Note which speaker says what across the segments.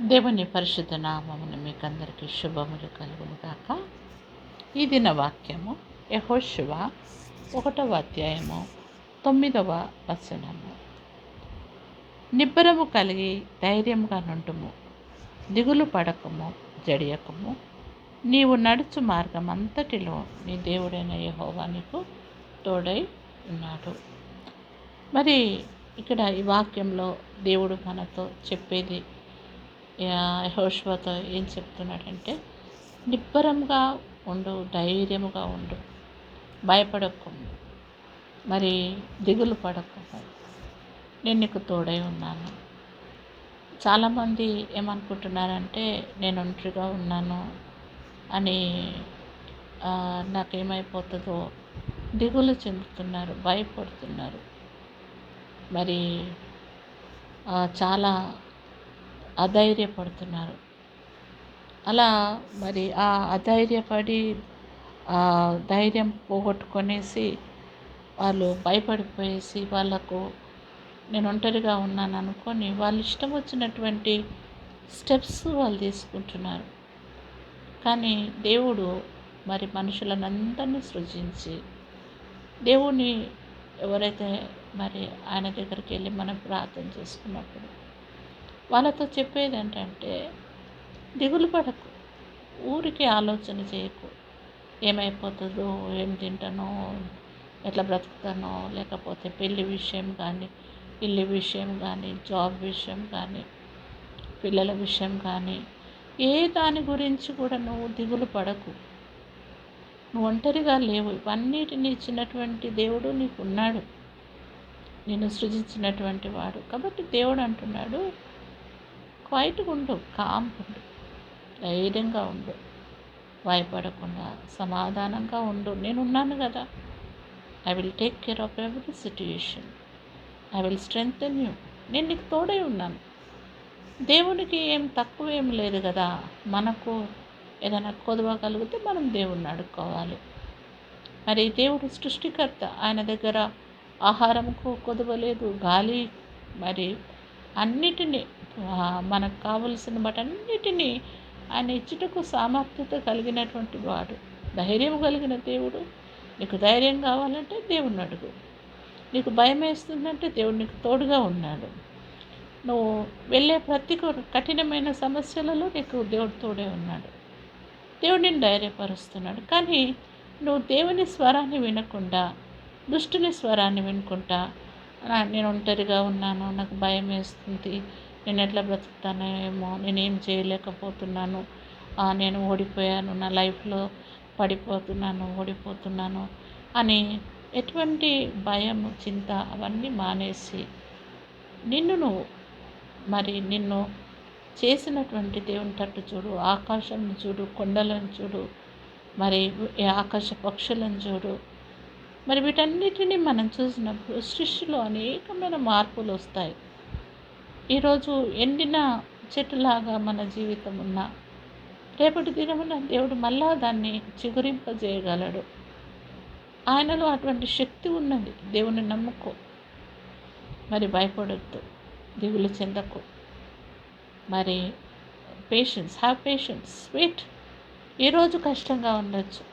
Speaker 1: దేవుని పరిశుద్ధ నామమున మీకు అందరికీ శుభములు కలుగును కాక ఈ దిన వాక్యము యహోశివ ఒకటవ అధ్యాయము తొమ్మిదవ వచనము. నిబ్బరము కలిగి ధైర్యముగా నుండుము దిగులు పడకము జడియకము. నీవు నడుచు మార్గం అంతటిలో నీ దేవుడైన యహోవా నీకు తోడై ఉన్నాడు. మరి ఇక్కడ ఈ వాక్యంలో దేవుడు మనతో చెప్పేది యహోష్వతో ఏం చెప్తున్నాడంటే నిబ్బరంగా ఉండు ధైర్యముగా ఉండు. భయపడకు. మరి దిగులు పడకము నేను నీకు తోడై ఉన్నాను. చాలామంది ఏమనుకుంటున్నారంటే నేను ఒంటరిగా ఉన్నాను అని నాకేమైపోతుందో. దిగులు చెందుతున్నారు భయపడుతున్నారు. మరి చాలా అధైర్యపడుతున్నారు. అలా మరి ఆ అధైర్యపడి ఆ ధైర్యం పోగొట్టుకొనేసి వాళ్ళు భయపడిపోయేసి వాళ్ళకు నేను ఒంటరిగా ఉన్నాను అనుకొని వాళ్ళు ఇష్టం వచ్చినటువంటి స్టెప్స్ వాళ్ళు తీసుకుంటున్నారు. కానీ దేవుడు మరి మనుషులను అందరినీ సృజించి దేవుని ఎవరైతే మరి ఆయన దగ్గరికి వెళ్ళి మనం ప్రార్థన చేసుకున్నప్పుడు వాళ్ళతో చెప్పేది ఏంటంటే దిగులు పడకు ఊరికి ఆలోచన చేయకు. ఏమైపోతుందో ఏం తింటానో ఎట్లా బ్రతుకుతానో లేకపోతే పెళ్ళి విషయం కానీ ఇల్లు విషయం కానీ జాబ్ విషయం కానీ పిల్లల విషయం కానీ ఏ దాని గురించి కూడా నువ్వు దిగులు పడకు. నువ్వు ఒంటరిగా లేవు. ఇవన్నిటిని ఇచ్చినటువంటి దేవుడు నీకున్నాడు. నిన్ను సృజించినటువంటి వాడు. కాబట్టి దేవుడు అంటున్నాడు క్వైట్గా ఉండు కామ్ ఉండు ధైర్యంగా ఉండు భయపడకుండా సమాధానంగా ఉండు. నేను ఉన్నాను కదా. I will take care of every situation I will strengthen you నేను నీకు తోడై ఉన్నాను. దేవునికి ఏం తక్కువ ఏం లేదు కదా. మనకు ఏదైనా కొదవ కలిగితే మనం దేవుణ్ణి అడుక్కోవాలి. మరి దేవుడు సృష్టికర్త. ఆయన దగ్గర ఆహారంకు కొదవ లేదు గాలి మరి అన్నిటినీ మనకు కావలసిన వాటన్నిటినీ ఆయన ఇచ్చుటకు సామర్థ్యత కలిగినటువంటి వాడు. ధైర్యం కలిగిన దేవుడు. నీకు ధైర్యం కావాలంటే దేవుణ్ణి అడుగు. నీకు భయం వేస్తుందంటే దేవుడు నీకు తోడుగా ఉన్నాడు. నువ్వు వెళ్ళే ప్రతి కఠినమైన సమస్యలలో నీకు దేవుడు తోడే ఉన్నాడు. దేవుడు ధైర్యపరుస్తున్నాడు. కానీ నువ్వు దేవుని స్వరాన్ని వినకుండా దుష్టుని స్వరాన్ని వినుకుంటా నేను ఒంటరిగా ఉన్నాను నాకు భయం వేస్తుంది నేను ఎట్లా బ్రతుకుతానేమో ఏమో నేనేం చేయలేకపోతున్నాను. నేను ఓడిపోయాను నా లైఫ్లో పడిపోతున్నాను ఓడిపోతున్నాను అని ఎటువంటి భయం చింత అవన్నీ మానేసి నిన్ను నువ్వు మరి నిన్ను చేసినటువంటి దేవుని తట్టు చూడు ఆకాశం చూడు కొండలను చూడు మరి ఆకాశ పక్షులను చూడు. మరి వీటన్నిటిని మనం చూసినప్పుడు సృష్టిలో అనేకమైన మార్పులు వస్తాయి. ఈరోజు ఎండిన చెట్టులాగా మన జీవితం ఉన్నా రేపటి దినమున దేవుడు మళ్ళా దాన్ని చిగురింపజేయగలడు. ఆయనలో అటువంటి శక్తి ఉన్నది. దేవుని నమ్ముకో. మరి భయపడొద్దు. దిగులు చెందకు. మరి పేషెన్స్ హ్యావ్ పేషెన్స్ వెయిట్ ఈరోజు కష్టంగా ఉండొచ్చు.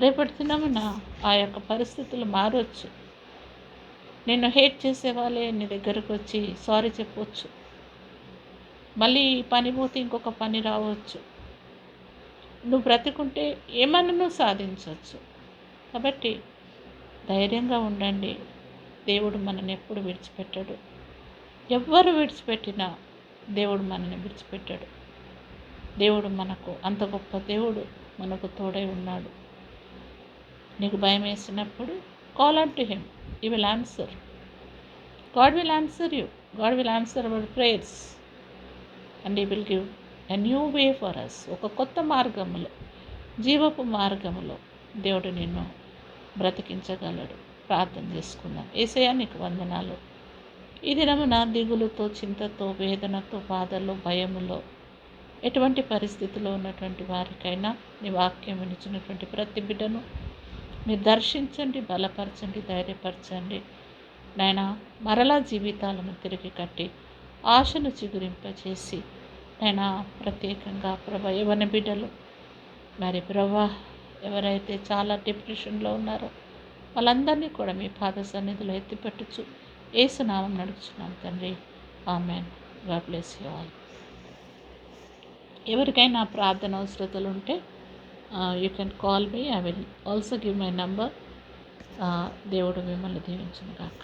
Speaker 1: రేపటి దినమున ఆ యొక్క పరిస్థితులు మారొచ్చు. నిన్ను హేట్ చేసే వాళ్ళే నీ దగ్గరకు వచ్చి సారీ చెప్పవచ్చు మళ్ళీ ఈ పని పోతే ఇంకొక పని రావచ్చు. నువ్వు బ్రతికుంటే ఏమన్నా సాధించవచ్చు కాబట్టి ధైర్యంగా ఉండండి. దేవుడు మనని ఎప్పుడు విడిచిపెట్టాడు. ఎవ్వరు విడిచిపెట్టినా దేవుడు మనని విడిచిపెట్టాడు. దేవుడు మనకు అంత గొప్ప దేవుడు మనకు తోడై ఉన్నాడు. నీకు భయం వేసినప్పుడు call out to him he will answer God will answer you God will answer our prayers and he will give a new way for us ఒక కొత్త మార్గములో జీవపు మార్గములో దేవుడు నిన్ను బ్రతికించగలడు. ప్రార్థన చేసుకుందాం. ఏసయ్యా నీకు వందనాలు. ఈ దినమున దిగులుతో చింతతో వేదనతో బాధలో భయములో ఎటువంటి పరిస్థితిలో ఉన్నటువంటి వారికైనా నీ వాక్యం ఇచ్చినటువంటి ప్రతి బిడ్డను మీరు దర్శించండి బలపరచండి ధైర్యపరచండి. నాయన మరలా జీవితాలను తిరిగి కట్టి ఆశను చిగురింపచేసి నేను ప్రత్యేకంగా ప్రభా యవన బిడ్డలు మరి ప్రభా ఎవరైతే చాలా డిప్రెషన్లో ఉన్నారో వాళ్ళందరినీ కూడా మీ పాద సన్నిధిలో ఎత్తిపెట్టచ్చు ఏసునామం నడుచున్నాం తండ్రి. Amen. God bless you all. ఎవరికైనా ప్రార్థన అవసరతలు ఉంటే you can call me I will also give my number దేవుడు మిమ్మల్ని దీవించును కాక